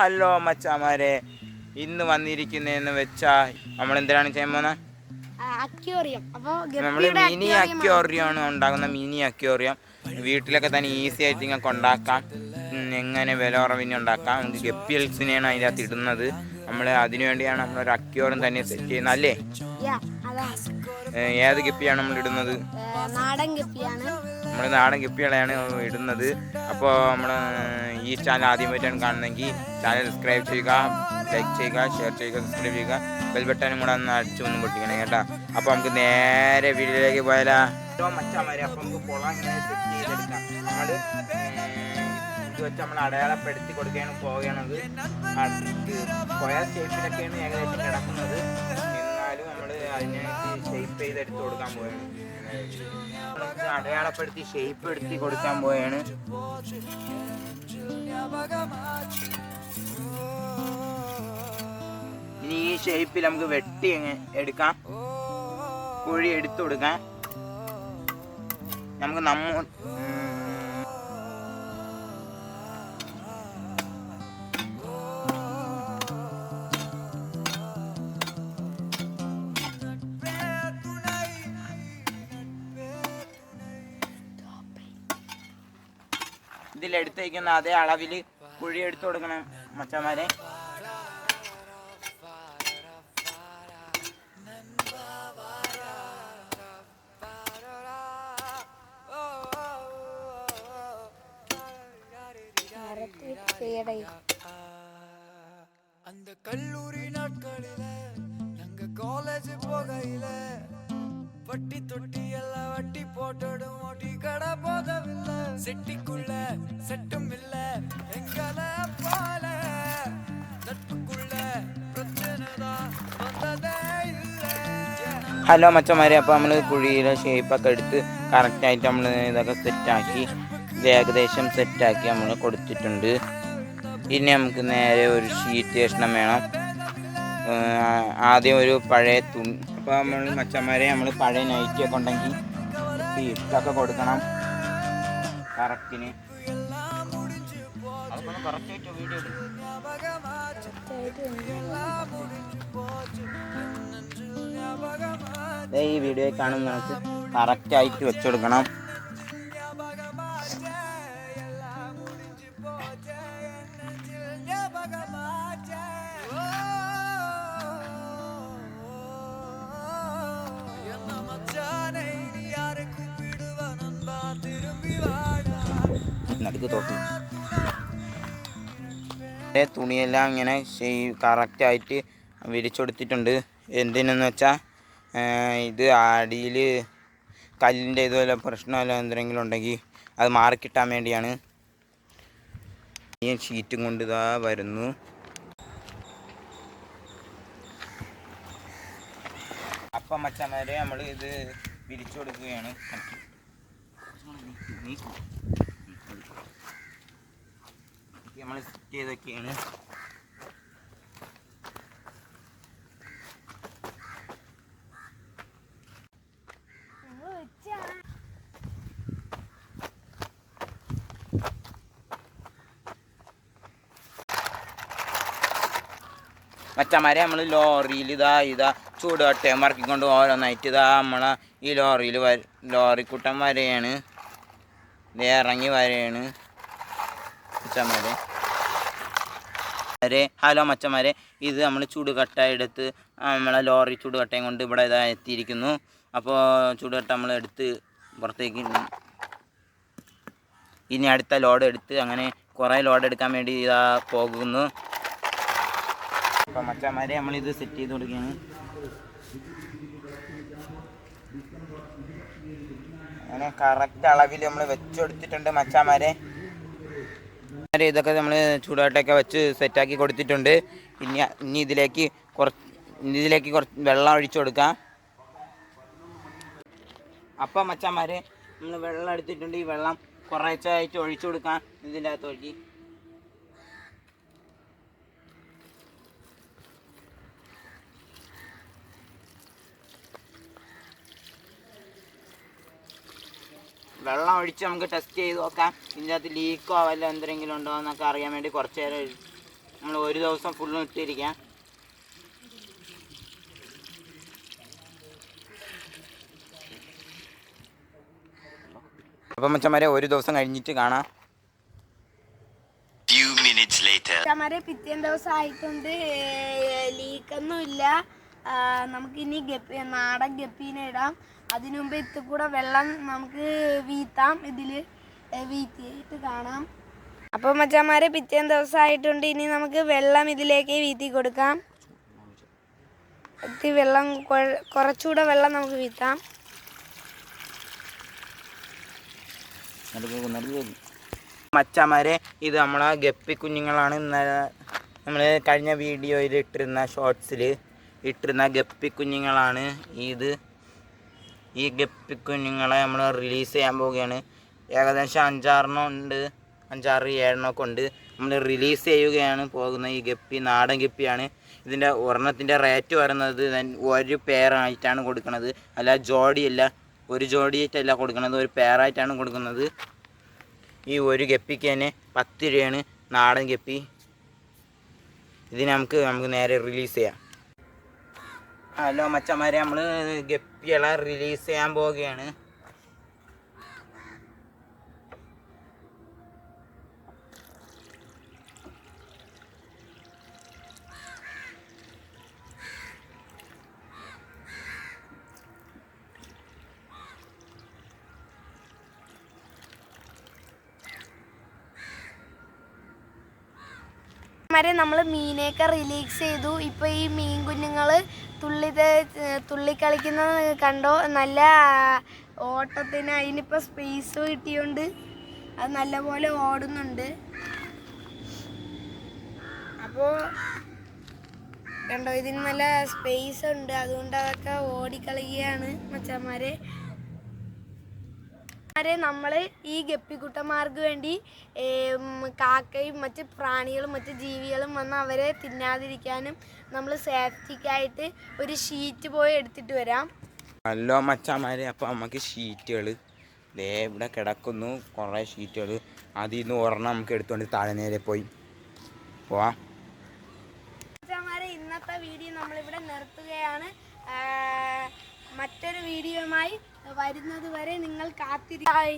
Hello മച്ചാമാരെ ഇന്ന് വന്നിരിക്കുന്നതെന്ന് വെച്ചാ നമ്മൾ എന്തിനാണ് ചെയ്യാൻ പോകുന്നത് അപ്പൊ നമ്മൾ മിനി അക്യോറിയാണ് ഉണ്ടാക്കുന്ന മിനി അക്യോറിയം വീട്ടിലൊക്കെ തന്നെ ഈസി ആയിട്ട് നിങ്ങൾക്ക് ഉണ്ടാക്കാം. എങ്ങനെ വില കുറവിനെ ഉണ്ടാക്കാം. നമുക്ക് ഗപ്പിയൽസിനെയാണ് അതിന്റെ അകത്ത് ഇടുന്നത്. നമ്മൾ അതിനു നമ്മൾ ഒരു അക്യോറിയം തന്നെ സെറ്റ് ചെയ്യുന്നത് അല്ലേ? ഏത് ഗപ്പിയാണ് നമ്മൾ ഇടുന്നത് നാടൻ ഗപ്പിയാണ്. നമ്മൾ നാടൻ കിപ്പികളെയാണ് ഇടുന്നത്. അപ്പോൾ നമ്മൾ ഈ ചാനൽ ആദ്യമായിട്ടാണ് കാണുന്നതെങ്കിൽ ചാനൽ സബ്സ്ക്രൈബ് ചെയ്യുക ലൈക്ക് ചെയ്യുക ഷെയർ ചെയ്യുക സബ്സ്ക്രൈബ് ചെയ്യുക. ബെൽ ബട്ടനും കൂടെ ഒന്ന് അടിച്ചു ഒന്ന് പൊട്ടിക്കണം കേട്ടോ. അപ്പോൾ നമുക്ക് നേരെ വീട്ടിലേക്ക് പോയാലാ. മച്ചാമാരെ അപ്പോൾ നമുക്ക് കുളം ഇങ്ങനെ സെറ്റ് ചെയ്തെടുക്കാം. നമ്മൾ ഇത് വെച്ച് നമ്മൾ അടയാളപ്പെടുത്തി കൊടുക്കുകയാണ് പോവുകയാണത്. സ്ക്വയർ ഷേപ്പിലൊക്കെയാണ് ഏകദേശം കിടക്കുന്നത്. എന്നാലും നമ്മൾ അതിനെ ഷേപ്പ് ചെയ്തെടുത്ത് കൊടുക്കാൻ പോവുകയാണ്. അടയാളപ്പെടുത്തി ഷേപ്പ് എടുത്തി കൊടുക്കാൻ പോവുകയാണ്. ഇനി ഈ ഷേപ്പിൽ നമുക്ക് വെട്ടി എടുക്കാം. കുഴി എടുത്തു കൊടുക്കാം. നമുക്ക് നമ്മ ഉം, ഇതിൽ എടുത്തേക്കുന്ന അതേ അളവിൽ കുഴി എടുത്തു കൊടുക്കണം മച്ചന്മാരെ அந்த கல்லூரி நாட்களில நாங்க காலேஜ் போகையில வட்டி தொட்டி எல்லாம் வட்டி போட்டுடும் ஓட்டி கடை போதவில்ல செட்டிக்குள்ள செட்டும் இல்ல எங்களை போல நட்புக்குள்ள பிரச்சனை தான் வந்ததே இல்லை ഹലോ മച്ചന്മാരെ അപ്പോൾ നമ്മൾ കുഴിയിലെ ഷേപ്പൊക്കെ എടുത്ത് കറക്റ്റായിട്ട് നമ്മൾ ഇതൊക്കെ സെറ്റാക്കി ഇത് ഏകദേശം സെറ്റാക്കി നമ്മൾ കൊടുത്തിട്ടുണ്ട് ഇനി നമുക്ക് നേരെ ഒരു ഷീറ്റ് കഷ്ണം വേണം ഏർ ആദ്യം ഒരു പഴയ തുണി അപ്പോൾ നമ്മൾ മച്ചന്മാരെ നമ്മൾ പഴയ നൈറ്റിയൊക്കെ ഉണ്ടെങ്കിൽ ഇട്ടൊക്കെ കൊടുക്കണം കറക്റ്റിന് ഈ വീഡിയോ കാണുന്ന നമുക്ക് കറക്റ്റായിട്ട് വെച്ചു കൊടുക്കണം നടുക്ക് തോക്കണം തുണിയെല്ലാം ഇങ്ങനെ കറക്റ്റായിട്ട് വിരിച്ചെടുത്തിട്ടുണ്ട്. എന്തിനെന്ന് വെച്ചാൽ ഇത് അടിയിൽ കല്ലിന്റെ ഇതുപോലെ പ്രശ്നമല്ല എന്തെങ്കിലും ഉണ്ടെങ്കിൽ അത് മാറിക്കിട്ടാൻ വേണ്ടിയാണ്. ഞാൻ ഷീറ്റും കൊണ്ട് ഇതാ വരുന്നു. അപ്പം മച്ചന്മാരെ നമ്മൾ ഇത് വിരിച്ചു കൊടുക്കുകയാണ് നമ്മൾ സെറ്റ് ചെയ്തൊക്കെയാണ് മച്ചന്മാരെ നമ്മൾ ലോറിയിൽ ഇതാ ഇതാ ചൂടുവട്ടയും മറക്കിക്കൊണ്ട് ഓരോന്നായിട്ട് ഇതാ നമ്മളെ ഈ ലോറിയിൽ വ ലോറിക്കൂട്ടം വരെയാണ്. ഇറങ്ങി വരെയാണ്. മച്ചന്മാരെ. വരെ ഹലോ മച്ചന്മാരെ. ഇത് നമ്മൾ ചൂടുകട്ട എടുത്ത് നമ്മളെ ലോറി ചൂടുകട്ടയും കൊണ്ട് ഇവിടെ ഇതാ എത്തിയിരിക്കുന്നു. അപ്പോൾ ചൂടുകട്ട നമ്മൾ എടുത്ത് പുറത്തേക്ക് ഇനി അടുത്ത ലോഡ് എടുത്ത് അങ്ങനെ കുറേ ലോഡ് എടുക്കാൻ വേണ്ടി ഇതാ പോകുന്നു. അപ്പോൾ മച്ചന്മാരെ നമ്മളിത് സെറ്റ് ചെയ്ത് കൊടുക്കുകയാണ്. അങ്ങനെ കറക്റ്റ് അളവിൽ നമ്മൾ വെച്ചെടുത്തിട്ടുണ്ട് മച്ചാമാരെ ഇതൊക്കെ നമ്മൾ ചൂടായിട്ടൊക്കെ വെച്ച് സെറ്റാക്കി കൊടുത്തിട്ടുണ്ട്. ഇനി ഇനി ഇതിലേക്ക് കുറച്ച് ഇതിലേക്ക് കുറച്ച് വെള്ളം ഒഴിച്ചു കൊടുക്കാം. അപ്പം മച്ചാന്മാരെ നമ്മൾ വെള്ളം എടുത്തിട്ടുണ്ട്. ഈ വെള്ളം കുറേശ്ശായിട്ട് ഒഴിച്ചു കൊടുക്കാം. ഇതിന്റെ അകത്ത് വെള്ളം ഒഴിച്ച് നമുക്ക് ടെസ്റ്റ് ചെയ്ത് നോക്കാം. ഇതിനകത്ത് അകത്ത് ലീക്കോ വല്ല എന്തെങ്കിലും ഉണ്ടോ എന്നൊക്കെ അറിയാൻ വേണ്ടി കുറച്ച് നേരം നമ്മൾ ഒരു ദിവസം ഫുള്ളും ഇട്ടിരിക്കാം അപ്പം മച്ചന്മാരെ ഒരു ദിവസം കഴിഞ്ഞിട്ട് കാണാം. Few പിറ്റേ ദിവസം ആയിട്ടുണ്ട്. ലീക്കൊന്നും ഇല്ല നമുക്കിനി ഗപ്പി നാടൻ ഗപ്പീനെ ഇടാം. അതിനു മുമ്പ് ഇത്തി കൂടെ വെള്ളം നമുക്ക് വീത്താം. ഇതിൽ വീത്തിയിട്ട് കാണാം. അപ്പോൾ മച്ചാമാരെ പിറ്റേം ദിവസമായിട്ടുണ്ട് ഇനി നമുക്ക് വെള്ളം ഇതിലേക്ക് വീത്തി കൊടുക്കാം. ഇത്തിരി വെള്ളം കുറച്ചുകൂടെ വെള്ളം നമുക്ക് വീത്താം. മച്ചാമാരെ ഇത് നമ്മളെ ഗപ്പി കുഞ്ഞുങ്ങളാണ് ഇന്നലെ നമ്മൾ കഴിഞ്ഞ വീഡിയോയിൽ ഇട്ടിരുന്ന ഷോർട്സിൽ ഇട്ടിരുന്ന ഗപ്പി കുഞ്ഞുങ്ങളാണ് ഇത്. ഈ ഗപ്പി കുഞ്ഞുങ്ങളെ നമ്മൾ റിലീസ് ചെയ്യാൻ പോവുകയാണ്. ഏകദേശം അഞ്ചാറെണ്ണം ഉണ്ട്. അഞ്ചാറ് ഏഴെണ്ണമൊക്കെ ഉണ്ട്. നമ്മൾ റിലീസ് ചെയ്യുകയാണ് പോകുന്നത്. ഈ ഗപ്പി നാടൻ ഗപ്പിയാണ്. ഇതിന്റെ ഒരെണ്ണത്തിന്റെ റേറ്റ് വരുന്നത് ഒരു പെയറായിട്ടാണ് കൊടുക്കുന്നത്. അല്ല ജോഡിയല്ല ഒരു ജോഡിയായിട്ടല്ല കൊടുക്കുന്നത്. ഒരു പെയറായിട്ടാണ് കൊടുക്കുന്നത്. ഈ ഒരു ഗപ്പിക്ക് തന്നെ പത്ത് രൂപയാണ് നാടൻ ഗപ്പി. ഇതിന് നമുക്ക് നമുക്ക് നേരെ റിലീസ് ചെയ്യാം. ഹലോ മച്ചന്മാരെ നമ്മൾ ഗപ്പികളെ റിലീസ് ചെയ്യാൻ പോവുകയാണ്. വരെ നമ്മൾ മീനെയൊക്കെ റിലീക്സ് ചെയ്തു. ഇപ്പോൾ ഈ മീൻ കുഞ്ഞുങ്ങൾ തുള്ളി തുള്ളിക്കളിക്കുന്നത് തുള്ളി കളിക്കുന്നത് കണ്ടോ? നല്ല ഓട്ടത്തിന് അതിനിപ്പോൾ സ്പേസ് കിട്ടിയോണ്ട് അത് നല്ലപോലെ ഓടുന്നുണ്ട്. അപ്പോൾ കണ്ടോ ഇതിന് നല്ല സ്പേസ് ഉണ്ട്. അതുകൊണ്ട് അതൊക്കെ ഓടിക്കളിക്കുകയാണ് മച്ചന്മാരെ. വരെ നമ്മൾ ഈ ഗപ്പിക്കുട്ടന്മാർക്ക് വേണ്ടി കാക്കയും മറ്റ് പ്രാണികളും മറ്റ് ജീവികളും വന്ന് അവരെ തിന്നാതിരിക്കാനും നമ്മൾ സേഫ്റ്റിക്കായിട്ട് ഒരു ഷീറ്റ് പോയി എടുത്തിട്ട് വരാം. നല്ല മച്ചന്മാരെ അപ്പോൾ നമുക്ക് ഷീറ്റുകൾ ദേ ഇവിടെ കിടക്കുന്നു. കുറേ ഷീറ്റുകൾ അതിൽ നിന്ന് ഒരെണ്ണം നമുക്ക് എടുത്തുകൊണ്ട് താഴെ നേരെ പോയി. പോവാം. ഇന്നത്തെ വീഡിയോ നമ്മളിവിടെ നിർത്തുകയാണ്. മറ്റൊരു വീഡിയോയുമായി വരുന്നത് വരെ നിങ്ങൾ കാത്തിരിക്കായി